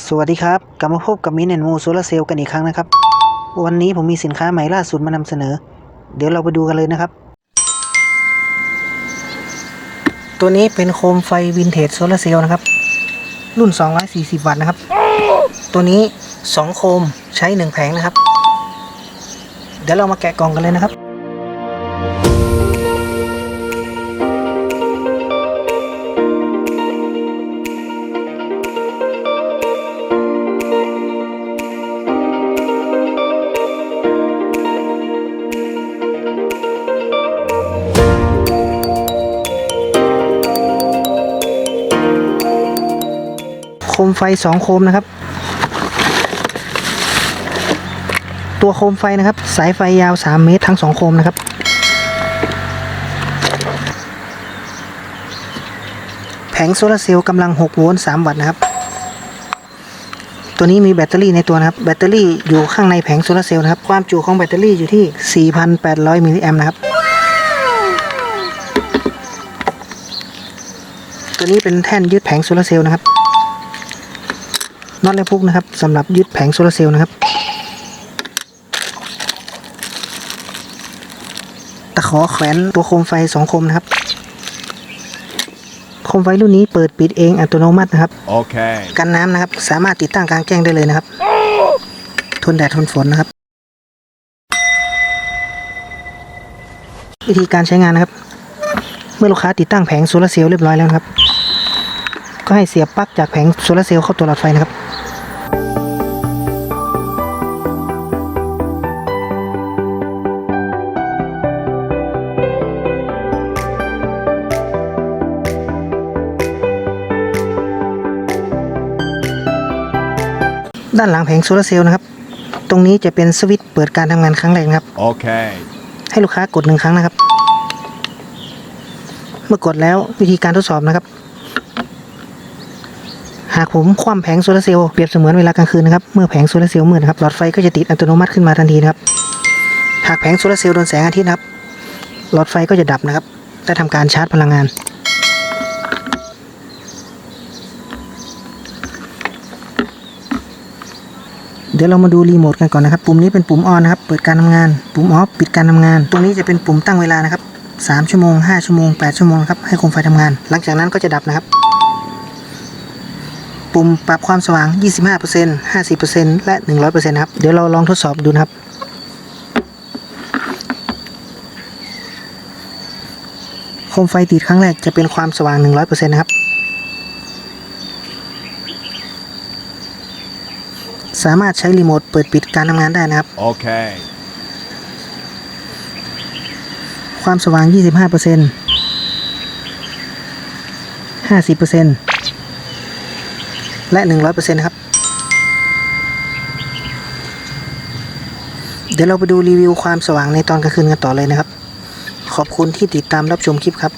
สวัสดีครับ กลับมาพบกับมินแอนมูโซลาเซลล์กันอีกครั้งนะครับ วันนี้ผมมีสินค้าใหม่ล่าสุดมานำเสนอ เดี๋ยวเราไปดูกันเลยนะครับ ตัวนี้เป็นโคมไฟวินเทจโซลาเซลล์นะครับ รุ่น 240 วัตต์นะครับ ตัวนี้ 2 โคมใช้ 1 แผงนะครับ เดี๋ยวเรามาแกะกล่องกันเลยนะครับ มไฟสองโคมนะครับ ตัวโคมไฟนะครับ สายไฟยาว3เมตรทั้งสองโคมนะครับ แผงโซลาเซลล์กำลัง6โวลต์3วัตต์นะครับ ตัวนี้มีแบตเตอรี่ในตัวนะครับ แบตเตอรี่อยู่ข้างในแผงโซลาเซลล์นะครับ ความจุของแบตเตอรี่อยู่ที่ 4,800มิลลิแอมป์นะครับตัวนี้เป็นแท่นยึดแผงโซลาเซลล์นะครับ น็อตและพุกนะครับสำหรับยึดแผงโซลาร์เซลล์นะครับ ตะขอแขวนตัวโคมไฟสองโคมนะครับ โคมไฟรุ่นนี้เปิดปิดเองอัตโนมัตินะครับ Okay. กันน้ำนะครับ สามารถติดตั้งกลางแจ้งได้เลยนะครับ ทนแดดทนฝนนะครับ วิธีการใช้งานนะครับ เมื่อลูกค้าติดตั้งแผงโซลาร์เซลล์เรียบร้อยแล้วนะครับก็ให้เสียบปลั๊กจากแผงโซลาร์เซลล์เข้าตัวหลอดไฟนะครับ ด้านหลังแผงโซลาร์เซลล์นะครับ ตรงนี้จะเป็นสวิตช์เปิดการทำงานครั้งแรกนะครับ Okay. ให้ลูกค้ากดหนึ่งครั้งนะครับ เมื่อกดแล้ววิธีการทดสอบนะครับ หากผมคว่ำแผงโซลาร์เซลล์เปรียบเสมือนเวลากลางคืนนะครับ เมื่อแผงโซลาร์เซลล์มืดนะครับ หลอดไฟก็จะติดอัตโนมัติขึ้นมาทันทีนะครับ หากแผงโซลาร์เซลล์โดนแสงอาทิตย์นะครับ หลอดไฟก็จะดับนะครับและทำการชาร์จพลังงาน ดี๋ยวเรามาดูรีโมทกันก่อนนะครับ ปุ่มนี้เป็นปุ่มออนนะครับ เปิดการทำงาน ปุ่มออฟปิดการทำงาน ตรงนี้จะเป็นปุ่มตั้งเวลานะครับ3ชั่วโมง5ชั่วโมง8ชั่วโมงครับ ให้โคมไฟทำงาน หลังจากนั้นก็จะดับนะครับ ปุ่มปรับความสว่าง 25% 50%และ 100%นะครับ เดี๋ยวเราลองทดสอบดูนะครับโคมไฟติดครั้งแรกจะเป็นความสว่าง 100%นะครับ สามารถใช้รีโมทเปิดปิดการทำงานได้นะครับ Okay. ความสว่าง 25% 50%และ 100%นะครับ เดี๋ยวเราไปดูรีวิวความสว่างในตอนกลางคืนกันต่อเลยนะครับ ขอบคุณที่ติดตามรับชมคลิปครับ